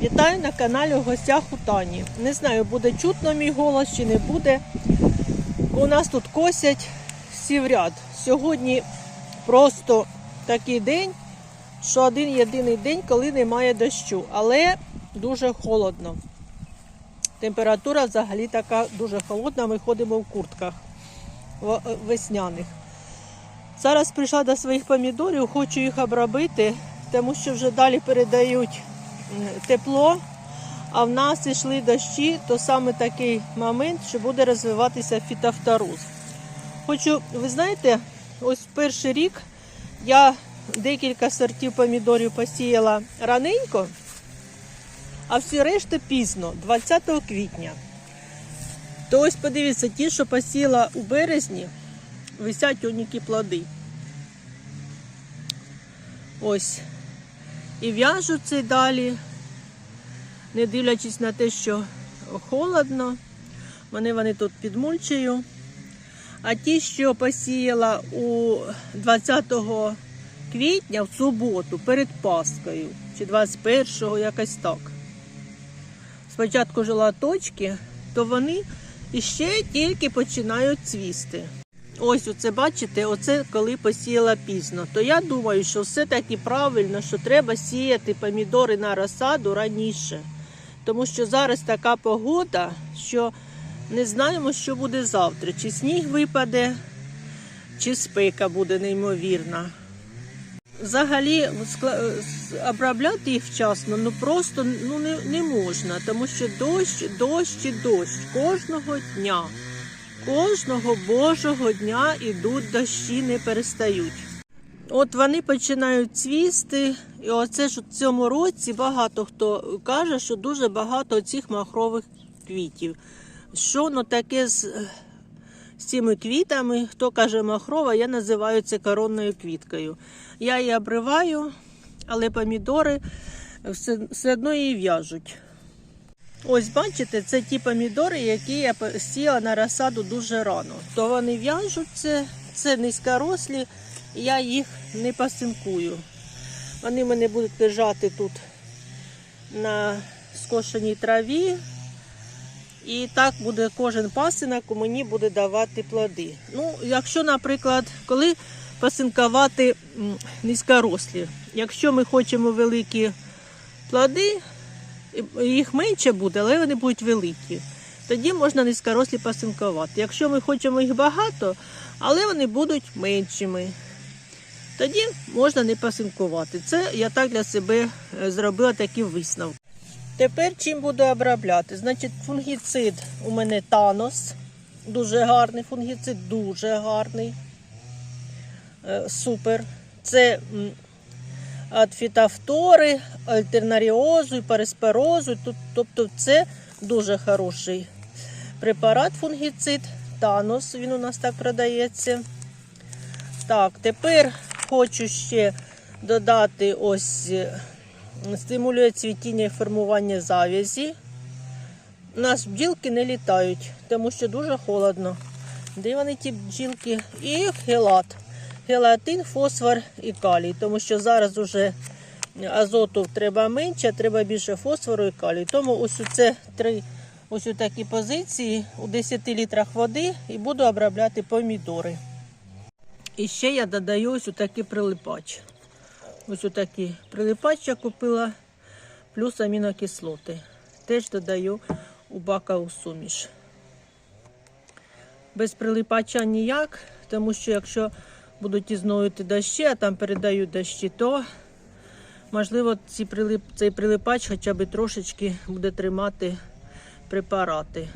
Вітаю на каналі у гостях у Тані. Не знаю, буде чутно мій голос чи не буде. У нас тут косять всі в ряд. Сьогодні просто такий день, що один єдиний день, коли немає дощу, але дуже холодно. Температура взагалі така дуже холодна, ми ходимо в куртках весняних. Зараз прийшла до своїх помідорів, хочу їх обробити, тому що вже далі передають тепло, а в нас йшли дощі, то саме такий момент, що буде розвиватися фітофтороз. Хочу, ви знаєте, ось перший рік я декілька сортів помідорів посіяла раненько, а всі решта пізно, 20 квітня. То ось подивіться, ті, що посіяла у березні, висять унікі плоди. Ось. І в'яжуться далі, не дивлячись на те, що холодно. Вони вони тут під мульчею. А ті, що посіяла у 20 квітня в суботу перед Паскою, чи 21-го, якось так. Спочатку жила точки, то вони іще тільки починають цвісти. Ось оце бачите, оце коли посіяла пізно. То я думаю, що все-таки правильно, що треба сіяти помідори на розсаду раніше. Тому що зараз така погода, що не знаємо, що буде завтра. Чи сніг випаде, чи спека буде неймовірна. Взагалі обробляти їх вчасно ну просто ну, не, не можна, тому що дощ, дощ і дощ кожного дня. Кожного божого дня ідуть дощі, не перестають. От вони починають цвісти, і оце ж у цьому році багато хто каже, що дуже багато цих махрових квітів. Що ну таке з, з цими квітами? Хто каже махрова, я називаю це коронною квіткою. Я її обриваю, але помідори все, все одно її в'яжуть. Ось бачите, це ті помідори, які я сіяла на розсаду дуже рано. То вони в'яжуться, це низькорослі, я їх не пасинкую. Вони мене будуть лежати тут на скошеній траві. І так буде кожен пасинок мені буде давати плоди. Ну, якщо, наприклад, коли пасинкувати низькорослі, якщо ми хочемо великі плоди, їх менше буде, але вони будуть великі. Тоді можна низькорослі пасинкувати. Якщо ми хочемо їх багато, але вони будуть меншими, тоді можна не пасинкувати. Це я так для себе е, зробила такі висновки. Тепер чим буду обробляти? Значить, фунгіцид у мене Танос. Дуже гарний фунгіцид, дуже гарний. Е, Супер. Це від фітофтори, альтернаріозу, і парисперозу. Тобто це дуже хороший препарат фунгіцид. Танос, він у нас так продається. Так, тепер хочу ще додати ось е, стимулює цвітіння і формування завязі. У нас бджілки не літають, тому що дуже холодно. Де вони ті бджілки? І гелат. Гелатин, фосфор і калій, тому що зараз уже азоту треба менше, треба більше фосфору і калію. Тому ось це три ось у такі позиції у 10 літрах води і буду обробляти помідори. І ще я додаю ось такий прилипач. Ось отакий прилипач я купила, плюс амінокислоти. Теж додаю у бакову суміш. Без прилипача ніяк, тому що якщо будуть ізнуювати дощі, а там передають дощі, то можливо ці прилип, цей прилипач хоча б трошечки буде тримати препарати.